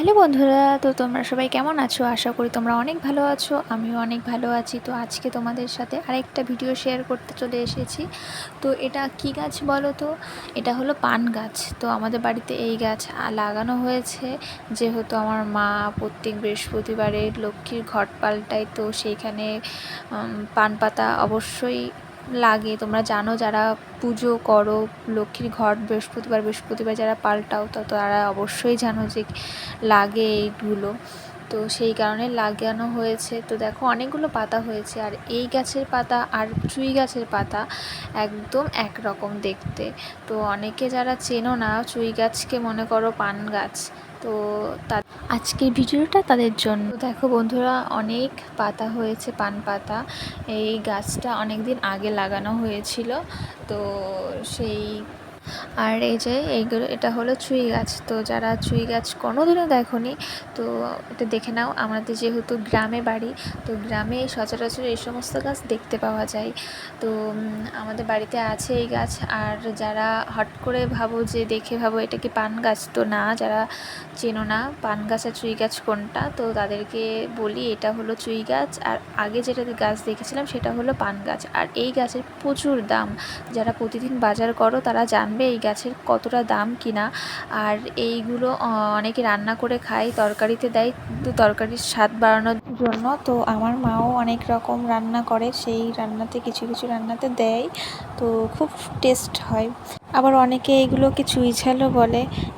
Hello বন্ধুরা, তো তোমরা সবাই কেমন আছো? আশা করি তোমরা অনেক ভালো আছো, আমিও অনেক ভালো আছি। তো আজকে তোমাদের সাথে আরেকটা ভিডিও শেয়ার করতে চলে এসেছি। তো এটা কি গাছ বলো তো? এটা হলো পান গাছ। তো আমাদের বাড়িতে এই গাছ লাগানো হয়েছে। যেহেতু আমার মা প্রত্যেক বৃহস্পতিবারে লক্ষ্মীর ঘট পাল্টায়, তো সেইখানে পান পাতা অবশ্যই লাগে। তোমরা জানো যারা পুজো করো, লক্ষ্মীর ঘট, বৃহস্পতিবার বৃহস্পতিবার যারা পাল্টাও, তো তারা অবশ্যই জানো যে লাগে এইগুলো। তো সেই কারণে লাগানো হয়েছে। তো দেখো অনেকগুলো পাতা হয়েছে। আর এই গাছের পাতা আর চুই গাছের পাতা একদম একরকম দেখতে। তো অনেকে যারা চেনো না, চুই গাছকে মনে করো পান গাছ তো তা আজকের ভিডিওটা তাদের জন্য। দেখো বন্ধুরা, অনেক পাতা হয়েছে, পান পাতা। এই গাছটা অনেক দিন আগে লাগানো হয়েছিল। তো সেই আর এই যে এইগুলো, এটা হলো চুই গাছ। তো যারা চুই গাছ কোনোদিনও দেখোনি, তো এটা দেখে নাও। আমাদের যেহেতু গ্রামে বাড়ি, তো গ্রামে সচরাচর এই সমস্ত গাছ দেখতে পাওয়া যায়। তো আমাদের বাড়িতে আছে এই গাছ। আর যারা হট করে ভাবো যে দেখে ভাবো এটা কি পান গাছ, তো না, যারা চেনো না পান গাছ আর চুই গাছ কোনটা, তো তাদেরকে বলি এটা হলো চুই গাছ। আর আগে যেটা গাছ দেখেছিলাম সেটা হলো পান গাছ। আর এই গাছের প্রচুর দাম। যারা প্রতিদিন বাজার করো তারা জানবে এই গাছের কতটা দাম কিনা। আর এইগুলো অনেকে রান্না করে খায়, তরকারিতে দেয় তো তরকারির স্বাদ বাড়ানোর জন্য। তো আমার মাও অনেক রকম রান্না করে, সেই রান্নাতে, কিছু কিছু রান্নাতে দেয়। তো খুব টেস্ট হয়। আবার অনেকে এইগুলোকে চুইঝালও বলে।